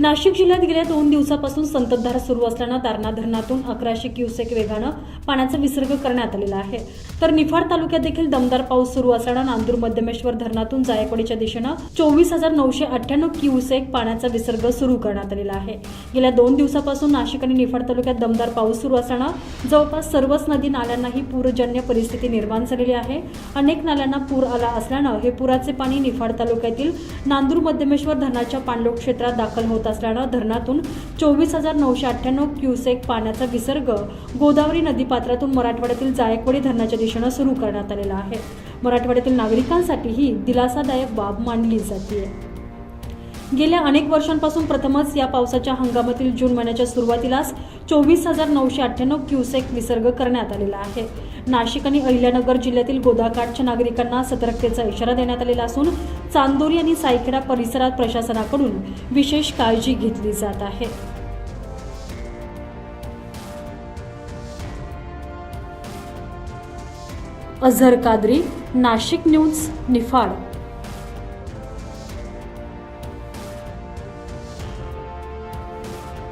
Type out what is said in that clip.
नाशिक जिल्ह्यात गेल्या दोन दिवसापासून संततधार सुरू असल्यानं तारणा धरणातून अकराशे क्युसेक वेगानं पाण्याचा विसर्ग करण्यात आलेला आहे. तर निफाड तालुक्यात देखील दमदार पाऊस सुरू असल्यानं नांदूर मध्यमेश्वर धरणातून जायकवाडीच्या दिशेनं चोवीस हजार नऊशे अठ्ठ्याण्णव क्युसेक पाण्याचा विसर्ग सुरू करण्यात आलेला आहे. गेल्या दोन दिवसापासून नाशिक आणि निफाड तालुक्यात दमदार पाऊस सुरू असल्यानं जवळपास सर्वच नदी नाल्यांनाही पूरजन्य परिस्थिती निर्माण झालेली आहे. अनेक नाल्यांना पूर आला असल्यानं हे पुराचे पाणी निफाड तालुक्यातील नांदूर मध्यमेश्वर धरणाच्या पाणलोट क्षेत्रात दाखल होत असल्यानं धरणातून चोवीस हजार नऊशे अठ्ठ्याण्णव क्युसेक पाण्याचा विसर्ग गोदावरी नदीपात्रातून मराठवाड्यातील जायकवाडी धरणाच्या दिशेनं सुरू करण्यात आलेला आहे. मराठवाड्यातील नागरिकांसाठी ही दिलासादायक बाब मानली जाते गेल्या अनेक वर्षांपासून प्रथमच या पावसाच्या हंगामातील जून महिन्याच्या सुरुवातीलाच चोवीस हजार नऊशे अठ्ठ्याण्णव क्युसेक विसर्ग करण्यात आलेला आहे. नाशिक आणि अहिल्यानगर जिल्ह्यातील गोदाकाठच्या नागरिकांना सतर्कतेचा इशारा देण्यात आलेला असून चांदोरी आणि सायखेडा परिसरात प्रशासनाकडून विशेष काळजी घेतली जात आहे. अझर कादरी नाशिक न्यूज निफाड.